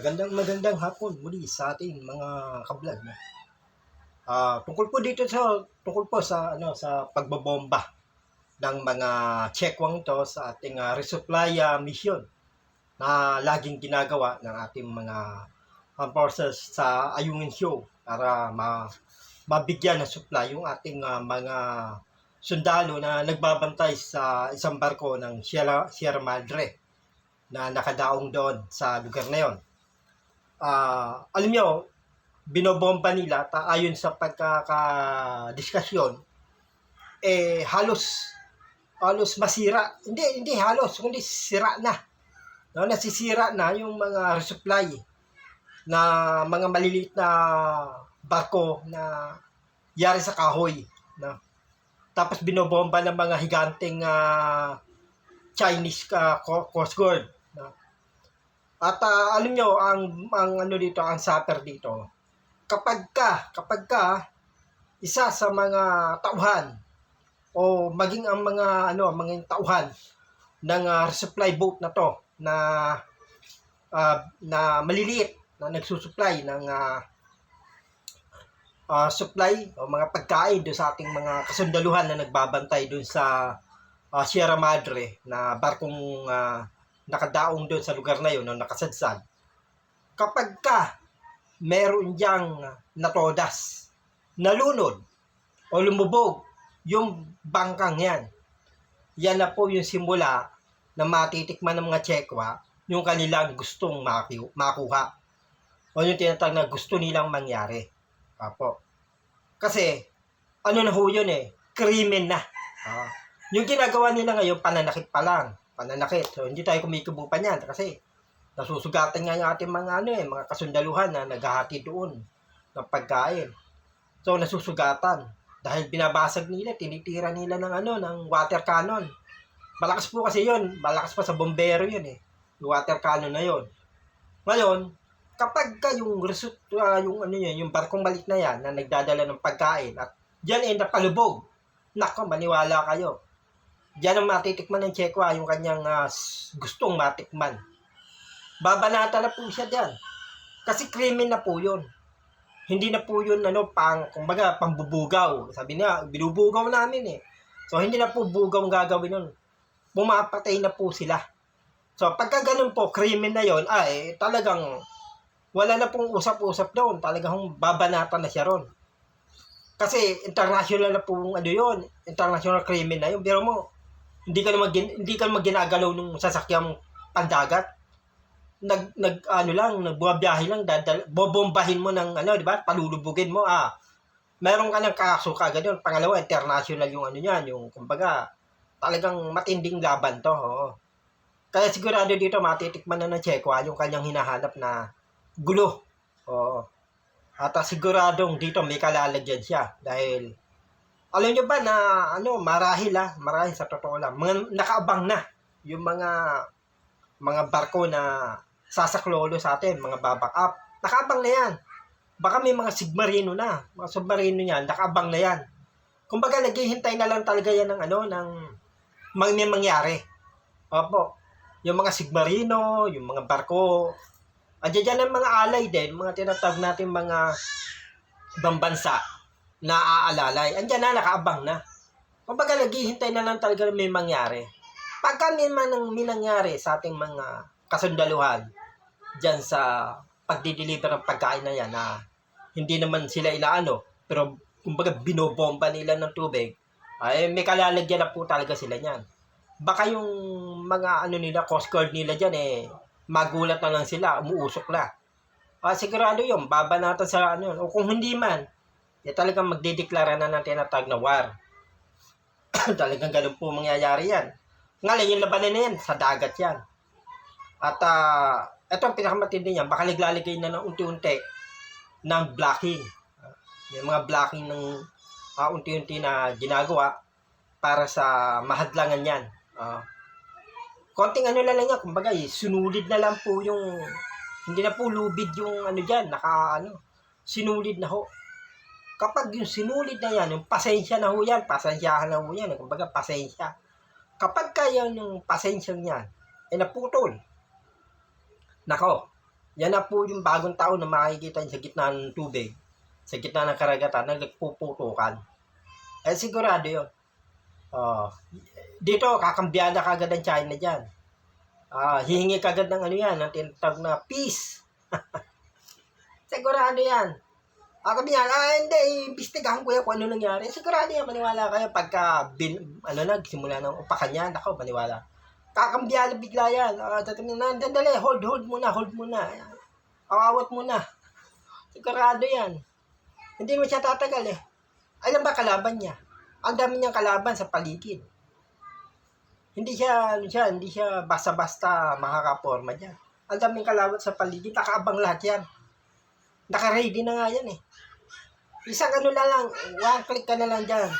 Magandang magandang hapon muli sa ating mga kablog. No? Ah, tungkol po dito sa tungkol po sa ano sa pagbobomba ng mga checkwang to sa ating ah, resupply ah, mission na laging ginagawa ng ating mga armed forces sa Ayungin Show para ma mabigyan ng supply yung ating ah, mga sundalo na nagbabantay sa isang barko ng Sierra, Sierra Madre na nakadaong doon sa lugar na yon ah alam nyo, binobomba nila ta ayon sa pagkakadiskusyon eh halos halos masira. Hindi hindi halos kundi sira na. No nasisira na yung mga resupply na mga maliliit na barko na yari sa kahoy no? Tapos binobomba ng mga higanteng ah, Chinese ka Coast Guard? At ah, alam nyo, ang, ang ano dito, ang suffer dito, kapag ka, kapag ka, isa sa mga tauhan, o maging ang mga, ano, mga tauhan ng ah, resupply boat na to, na, ah, na maliliit, na nagsusupply ng ah, ah, supply o mga pagkain doon sa ating mga kasundaluhan na nagbabantay doon sa ah, Sierra Madre na barkong ah, nakadaong doon sa lugar na yun, no, nakasadsad, kapag ka meron diyang natodas, nalunod, o lumubog yung bangkang yan, yan na po yung simula na matitikman ng mga tsekwa yung kanilang gustong maku- makuha. O yung tinatag na gusto nilang mangyari. Apo. Kasi, ano na ho yun eh, krimen na. Ah. Yung ginagawa nila ngayon, pananakit pa lang pananakit. So, hindi tayo kumikibo pa niyan kasi nasusugatan nga yung ating mga ano eh, mga kasundaluhan na naghahati doon ng pagkain. So, nasusugatan. Dahil binabasag nila, tinitira nila ng ano, ng water cannon. Malakas po kasi yun. Malakas pa sa bombero yun eh. Yung water cannon na yun. Ngayon, kapag ka yung result, ah, yung ano yun, yung barkong balik na yan na nagdadala ng pagkain at diyan ay napalubog. Nako, maniwala kayo Diyan ang matitikman ng Chekwa, yung kanyang ah, s- gustong matikman. Babanata na po siya diyan. Kasi krimen na po yun. Hindi na po yun, ano, pang, kumbaga, pambubugaw. Sabi niya, binubugaw namin eh. So, hindi na po bugaw ang gagawin nun. Pumapatay na po sila. So, pagka ganun po, krimen na yon ay talagang wala na pong usap-usap doon. Talagang babanata na siya ron. Kasi international na po ano yun, international criminal na yun. Pero mo, hindi ka naman gin- hindi ka naman ginagalaw ng sasakyang pandagat. Nag nag ano lang, nagbubiyahe lang dadal bobombahin mo ng ano, di ba? Palulubugin mo ah. Meron ka ng kaso kagad yun. Pangalawa, international yung ano niyan, yung kumbaga talagang matinding laban to. Oo. Kaya sigurado dito matitikman na ng Chekwa yung kanyang hinahanap na gulo. Oo. At siguradong dito may kalalagyan siya dahil alam nyo ba na ano marahil ah, marahil sa totoo lang mga nakaabang na yung mga mga barko na sasaklolo sa atin, mga babak up. Nakaabang na yan. Baka may mga submarino na. Mga submarino niyan, nakaabang na yan. Kumbaga, naghihintay na lang talaga yan ng ano, ng mang may mangyari. Opo. Yung mga submarino, yung mga barko, Andiyan dyan ang mga alay din, mga tinatawag natin mga ibang bansa na aalalay. Andiyan na, nakaabang na. Kumbaga, naghihintay na lang talaga may mangyari. Pagka may, man, may nangyari sa ating mga kasundaluhan dyan sa pagdi-deliver ng pagkain na yan na hindi naman sila ilaano, pero kumbaga binobomba nila ng tubig, ay may kalalagyan na po talaga sila niyan. Baka yung mga ano nila, Coast Guard nila dyan eh, magulat na lang sila, umuusok na. Ah, sigurado yun, babanatan sa ano yun. O kung hindi man, eh, talagang magdideklara na ng tinatag na war. talagang ganun po mangyayari yan. Ngayon, yung labanan na yan, sa dagat yan. At ah, ito ang pinakamatindi niyan, baka naglalagay na ng unti-unti ng blocking. May mga blocking ng ah, unti-unti na ginagawa para sa mahadlangan yan. Ah, konting ano na lang yan, kumbaga eh, sunulid na lang po yung, hindi na po lubid yung ano dyan, naka ano, sinulid na ho. Kapag yung sinulid na yan, yung pasensya na ho yan, pasensyahan na ho yan, eh, kumbaga pasensya. Kapag kaya yung pasensya niyan, eh naputol, nako, Yan na po yung bagong tao na makikita sa gitna ng tubig, sa gitna ng karagatan, na nagpuputukan. Eh, sigurado yun. Oh, dito, kakambiyada kagad ang China dyan. Ah, hihingi kagad ng ano yan, ng tinatawag na peace. sigurado yan. Ah, kami yan, ah, hindi, imbestigahan ko yan kung ano nangyari. Sigurado yan, maniwala kayo pagka, bin, ano na, simula ng upakan yan, ako, maniwala. Kakambiyala bigla yan. Ah, tatanungin na, dandali, hold, hold muna, hold muna. Awawat muna. Sigurado yan. Hindi mo siya tatagal eh. Alam ba kalaban niya? Ang dami niyang kalaban sa paligid. Hindi siya, ano siya, hindi siya basta-basta makakaporma dyan. Ang daming kalaban sa paligid, nakaabang lahat yan. Naka-ready na nga yan eh. Isang ano na lang, one click ka na lang dyan.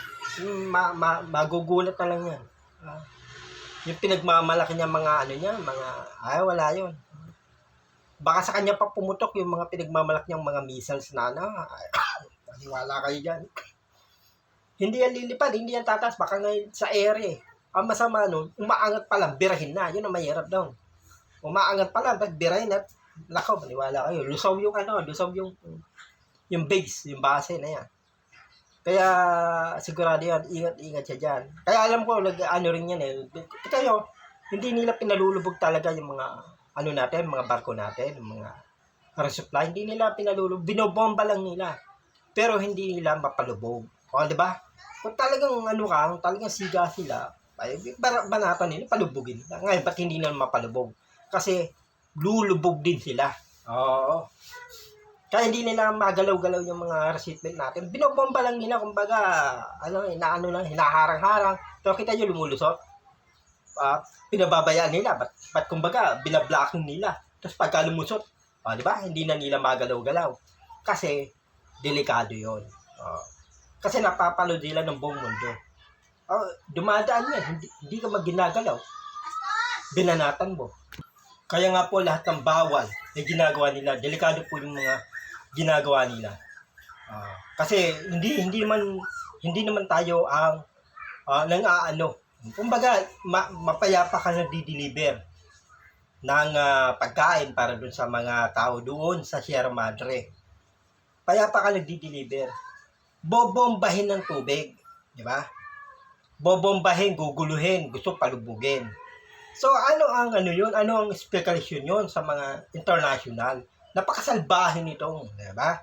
Hmm, Ma, ma, magugulat na lang yan. Ah. yung pinagmamalaki niya mga ano niya, mga, ay wala yon Baka sa kanya pa pumutok yung mga pinagmamalaki niyang mga missiles na ano. Ay, Paniwala kayo dyan. Hindi yan lilipad, hindi yan tatas. Baka nga sa ere. Ang masama nun, umaangat pa lang, birahin na. Yun ang mahirap daw. Umaangat pa lang, birahin at lakaw, maniwala kayo. Lusaw yung ano, lusaw yung yung base, yung base na yan. Kaya sigurado yan, ingat-ingat siya dyan. Kaya alam ko, nag, ano rin yan eh. Kayo, hindi nila pinalulubog talaga yung mga ano natin, mga barko natin, mga resupply. Hindi nila pinalulubog. Binobomba lang nila. Pero hindi nila mapalubog. O, di ba? Kung talagang ano ka, kung talagang siga sila, ay banatan nila, palubogin nila. Ngayon, ba't hindi nila mapalubog? Kasi lulubog din sila. Oo. Kaya hindi nila magalaw-galaw yung mga recipient natin. Binobomba lang nila, kumbaga, ano, inaano lang, hinaharang-harang. Pero kita nyo lumulusot. Ah, pinababayaan nila. Ba't, ba't kumbaga, binablocking nila. Tapos pagka lumusot, ah, di ba, hindi na nila magalaw-galaw. Kasi, delikado yon. Oh. Kasi napapalo nila ng buong mundo. Oh, dumadaan yan, hindi, hindi ka magginagalaw. Binanatan mo. Kaya nga po lahat ng bawal na ginagawa nila, delikado po yung mga ginagawa nila. Ah, kasi hindi hindi man hindi naman tayo ang uh, nang aano. Kumbaga ma, mapayapa ka na di-deliver ng ah, pagkain para dun sa mga tao doon sa Sierra Madre. Payapa ka nagdi-deliver. Bobombahin ng tubig, di ba? Bobombahin, guguluhin, gusto palubugin. So ano ang ano yun? Ano ang speculation yun sa mga international? Napakasalbahin nitong, di ba?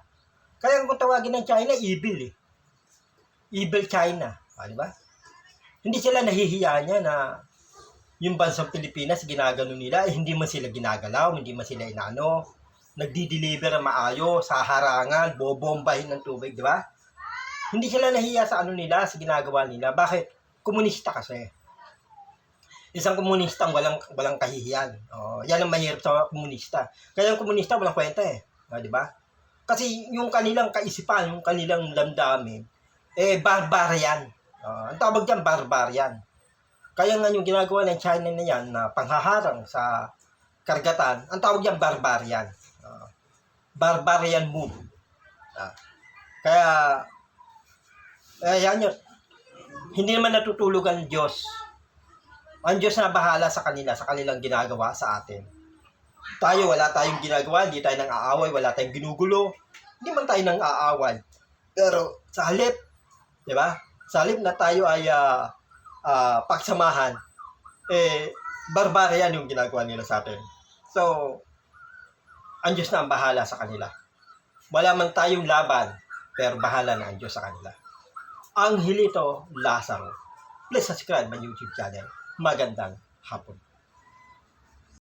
Kaya kung tawagin ng China, evil eh. Evil China, ah, di ba? Hindi sila nahihiya niya na yung bansang Pilipinas ginagano nila, eh, hindi man sila ginagalaw, hindi man sila inano, nagdi-deliver na maayos, sa harangan, bobombahin ng tubig, di ba? Hindi sila nahiya sa ano nila, sa ginagawa nila. Bakit? Komunista kasi isang komunistang walang walang kahihiyan. Oh, yan ang mahirap sa komunista. Kaya ang komunista walang kwenta eh, oh, di ba? Kasi yung kanilang kaisipan, yung kanilang damdamin, eh barbarian. Oh, ang tawag diyan barbarian. Kaya nga yung ginagawa ng China na yan na panghaharang sa karagatan, ang tawag diyan barbarian. Oh, barbarian move. Ah. Kaya eh, yan yun. Hindi naman natutulog ang Diyos ang Diyos na bahala sa kanila, sa kanilang ginagawa sa atin. Tayo, wala tayong ginagawa, hindi tayo nang aaway, wala tayong ginugulo, hindi man tayo nang aaway. Pero sa halip, di ba? Sa halip na tayo ay uh, uh, pagsamahan, eh, barbarian yung ginagawa nila sa atin. So, ang Diyos na ang bahala sa kanila. Wala man tayong laban, pero bahala na ang Diyos sa kanila. Ang Hilito Lazaro. Please subscribe my YouTube channel magandang hapon.